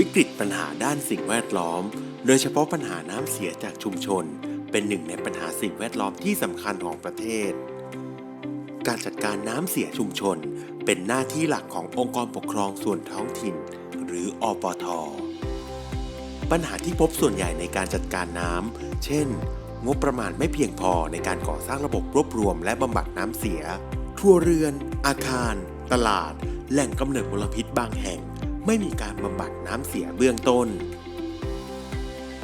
วิกฤตปัญหาด้านสิ่งแวดล้อม โดยเฉพาะปัญหาน้ำเสียจากชุมชน เป็นหนึ่งในปัญหาสิ่งแวดล้อมที่สำคัญของประเทศ การจัดการน้ำเสียชุมชน เป็นหน้าที่หลักขององค์กรปกครองส่วนท้องถิ่น หรืออปท ปัญหาที่พบส่วนใหญ่ในการจัดการน้ำ เช่น งบประมาณไม่เพียงพอในการก่อสร้างระบบรวบรวมและบำบัดน้ำเสีย ครัวเรือน อาคาร ตลาด แหล่งกำเนิดมลพิษบางแห่ง ไม่มีการบำบัดน้ำเสียเบื้องต้น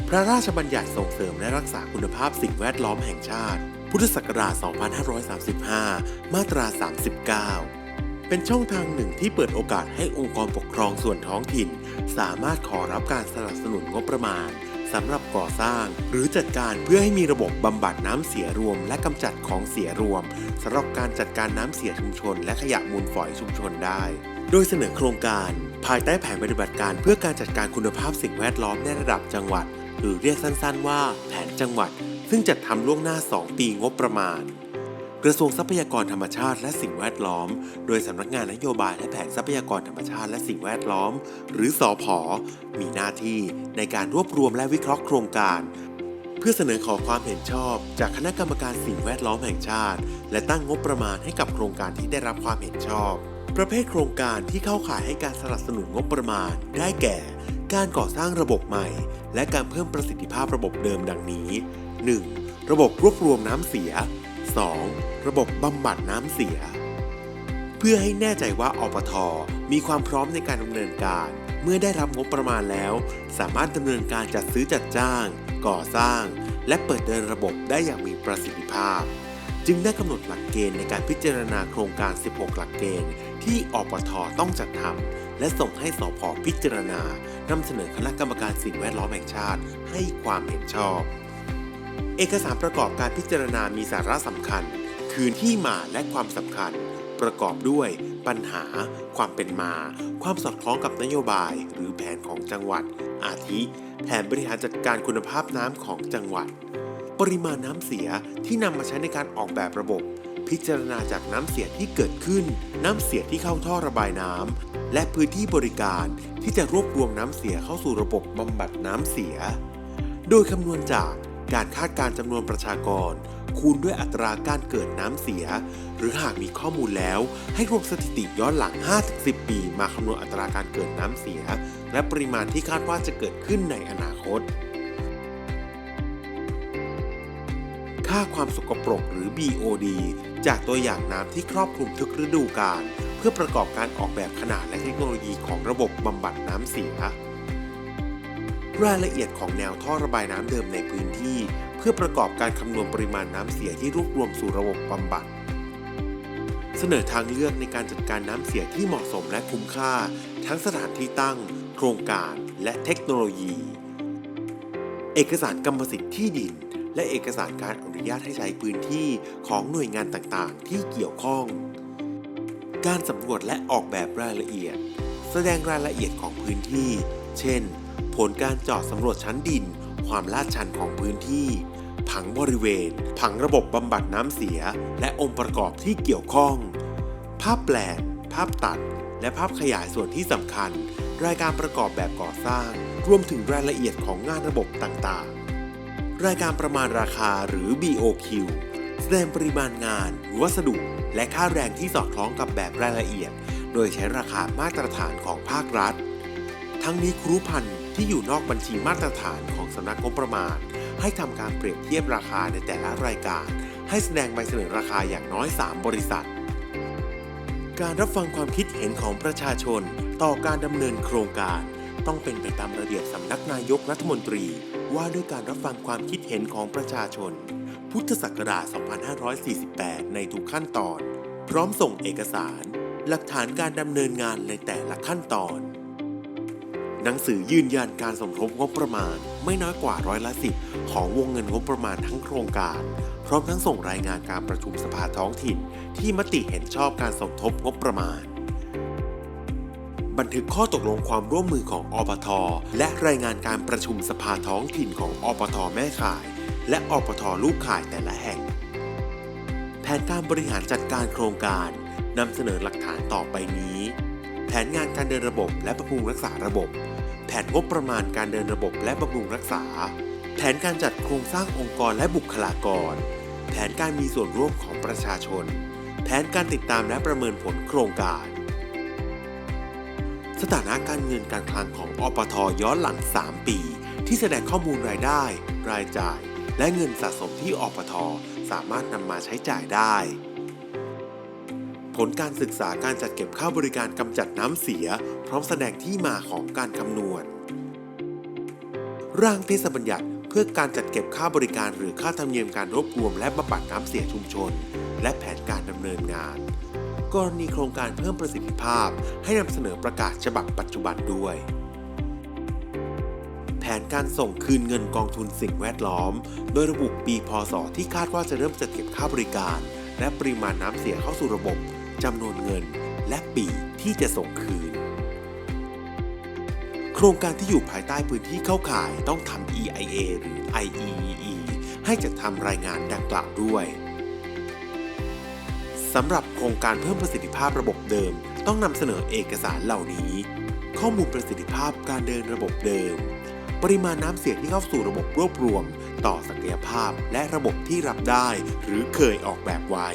พระราชบัญญัติส่งเสริมและรักษาคุณภาพสิ่งแวดล้อมแห่งชาติ พุทธศักราช 2535 มาตรา 39เป็นช่องทางหนึ่งที่เปิดโอกาสให้องค์กรปกครองส่วนท้องถิ่น สามารถขอรับการสนับสนุนงบประมาณ สำหรับก่อสร้าง หรือจัดการเพื่อให้มีระบบบำบัดน้ำเสียรวม และกำจัดของเสียรวมสำหรับการจัดการน้ำเสียชุมชน และขยะมูลฝอยชุมชนได้ โดยเสนอโครงการ ภายใต้แผนปฏิบัติการเพื่อการจัดการคุณภาพสิ่งแวดล้อมในระดับจังหวัด หรือเรียกสั้นๆ ว่าแผนจังหวัด ซึ่งจัดทำล่วงหน้า 2 ปีงบประมาณ กระทรวงทรัพยากรธรรมชาติและสิ่งแวดล้อม โดยสำนักงานนโยบายและแผนทรัพยากรธรรมชาติและสิ่งแวดล้อม หรือสอพอมีหน้าที่ในการรวบรวมและวิเคราะห์โครงการ เพื่อเสนอขอความเห็นชอบ จากคณะกรรมการสิ่งแวดล้อมแห่งชาติ และตั้งงบประมาณให้กับโครงการที่ได้รับความเห็นชอบ ประเภทโครงการที่เข้าข่ายให้การสนับสนุนงบประมาณ ได้แก่ การก่อสร้างระบบใหม่ และการเพิ่มประสิทธิภาพระบบเดิมดังนี้ 1. ระบบรวบรวมน้ำเสีย 2. ระบบบำบัดน้ำเสีย เพื่อให้แน่ใจว่าอปทมีความพร้อมในการดำเนินการ เมื่อได้รับงบประมาณแล้ว สามารถดำเนินการจัดซื้อจัดจ้าง ก่อสร้าง และเปิดเดินระบบได้อย่างมีประสิทธิภาพ จึงได้กำหนดหลักเกณฑ์ในการพิจารณาโครงการ 16 หลักเกณฑ์ ที่อปทต้องจัดทำและส่งให้สพพิจารณานำเสนอคณะกรรมการสิ่งแวดล้อมแห่งชาติให้ความเห็นชอบ เอกสารประกอบการพิจารณามีสาระสำคัญ คือที่มาและความสำคัญ ประกอบด้วย ปัญหา ความเป็นมา ความสอดคล้องกับนโยบาย หรือแผนของจังหวัด อาทิ แผนบริหารจัดการคุณภาพน้ำของจังหวัด ปริมาณน้ำเสียที่นำมาใช้ในการออกแบบระบบ พิจารณาจากน้ำเสียที่เกิดขึ้น น้ำเสียที่เข้าท่อระบายน้ำและพื้นที่บริการที่จะรวบรวมน้ำเสียเข้าสู่ระบบบำบัดน้ำเสีย โดยคำนวณจาก การคาดการจำนวนประชากร คูณด้วยอัตราการเกิดน้ำเสีย หรือหากมีข้อมูลแล้ว ให้รวมสถิติย้อนหลัง 5-10 ปี มาคำนวณอัตราการเกิดน้ำเสีย และปริมาณที่คาดว่าจะเกิดขึ้นในอนาคต ค่าความสกปรกหรือ BOD จากตัวอย่างน้ำที่ครอบคลุมทุกฤดูกาลเพื่อประกอบการออกแบบขนาดและเทคโนโลยีของระบบบำบัดน้ำเสีย รายละเอียดของแนวท่อระบายน้ำเดิมในพื้นที่ เพื่อประกอบการคำนวณปริมาณน้ำเสียที่รวบรวมสู่ระบบบำบัด เสนอทางเลือกในการจัดการน้ำเสียที่เหมาะสมและคุ้มค่า ทั้งสถานที่ตั้ง โครงการและเทคโนโลยี เอกสารกรรมสิทธิ์ที่ดิน และเอกสารการอนุญาตให้ใช้พื้นที่ของหน่วยงานต่างๆ ที่เกี่ยวข้อง การสำรวจและออกแบบรายละเอียด แสดงรายละเอียดของพื้นที่ เช่น ผลการเจาะสำรวจชั้นดิน ความลาดชันของพื้นที่ ผังบริเวณ ผังระบบบำบัดน้ำเสีย และองค์ประกอบที่เกี่ยวข้อง ภาพแปลนภาพตัด และภาพขยายส่วนที่สำคัญ รายการประกอบแบบก่อสร้าง รวมถึงรายละเอียดของงานระบบต่างๆ รายการประมาณราคาหรือ BOQ แสดงปริมาณงาน วัสดุ และค่าแรงที่สอดคล้องกับแบบรายละเอียด โดยใช้ราคามาตรฐานของภาครัฐ ทั้งนี้ครูพันธ์ ที่อยู่นอกบัญชีมาตรฐานของสำนักงบประมาณ ให้ทำการเปรียบเทียบราคาในแต่ละรายการ ให้แสดงใบเสนอราคาอย่างน้อย 3 บริษัท การรับฟังความคิดเห็นของประชาชนต่อการดำเนินโครงการ ต้องเป็นไปตามระเบียบสำนักนายกรัฐมนตรี ว่าด้วยการรับฟังความคิดเห็นของประชาชน พุทธศักราช 2548 ในทุกขั้นตอน พร้อมส่งเอกสาร หลักฐานการดำเนินงานในแต่ละขั้นตอน หนังสือยืนยันการสมทบงบประมาณ ไม่น้อยกว่าร้อยละสิบของวงเงินงบประมาณทั้งโครงการ พร้อมทั้งส่งรายงานการประชุมสภาท้องถิ่น ที่มติเห็นชอบการสมทบงบประมาณ บันทึกข้อตกลงความร่วมมือของอปท และรายงานการประชุมสภาท้องถิ่นของอปทแม่ข่าย และอปทลูกข่ายแต่ละแห่ง แผนการบริหารจัดการโครงการนำเสนอหลักฐานต่อไปนี้ แผนงานการเดินระบบและบำรุงรักษาระบบ ผนงบประมาณการเดินระบบและบำรุงรักษา แผนการจัดโครงสร้างองค์กรและบุคลากร แผนการมีส่วนร่วมของประชาชน แผนการติดตามและประเมินผลโครงการ สถานะการเงินการคลังของอปทย้อนหลัง 3 ปี ที่แสดงข้อมูลรายได้ รายจ่าย และเงินสะสมที่อปทสามารถนำมาใช้จ่ายได้ ผลการศึกษาการจัดเก็บค่าบริการกำจัดน้ำเสีย พร้อมแสดงที่มาของการคำนวณ ร่างเทศบัญญัติเพื่อการจัดเก็บค่าบริการหรือค่าธรรมเนียมการรวบรวมและบำบัดน้ำเสียชุมชน และแผนการดำเนินงาน กรณีโครงการเพิ่มประสิทธิภาพ ให้นำเสนอประกาศฉบับปัจจุบันด้วย แผนการส่งคืนเงินกองทุนสิ่งแวดล้อม โดยระบุปีพศที่คาดว่าจะเริ่มจัดเก็บค่าบริการและปริมาณน้ำเสียเข้าสู่ระบบ จำนวนเงิน และปีที่จะส่งคืน โครงการที่อยู่ภายใต้พื้นที่เข้าข่ายต้องทำ EIA หรือ IEEE ให้จัดทำรายงานดังกล่าวด้วยสำหรับโครงการเพิ่มประสิทธิภาพระบบเดิม ต้องนำเสนอเอกสารเหล่านี้ ข้อมูลประสิทธิภาพการเดินระบบเดิม ปริมาณน้ำเสียที่เข้าสู่ระบบรวบรวม ต่อศักยภาพและระบบที่รับได้ หรือเคยออกแบบไว้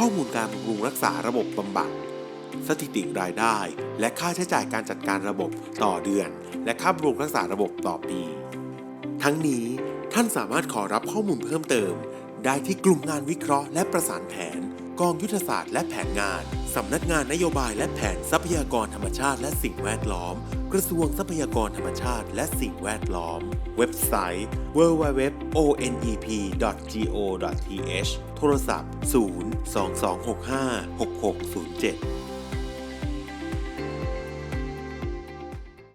ข้อมูลการบำรุงรักษาระบบบำบัด สถิติรายได้ และค่าใช้จ่ายการจัดการระบบต่อเดือน และค่าบำรุงรักษาระบบต่อปี ทั้งนี้ท่านสามารถขอรับข้อมูลเพิ่มเติม ได้ที่กลุ่มงานวิเคราะห์และประสานแผน กองยุทธศาสตร์และแผนงาน สำนักงานนโยบายและแผนทรัพยากรธรรมชาติและสิ่งแวดล้อม กระทรวงทรัพยากรธรรมชาติและสิ่งแวดล้อม เว็บไซต์ www.onep.go.th โทรศัพท์ 0 2265 6607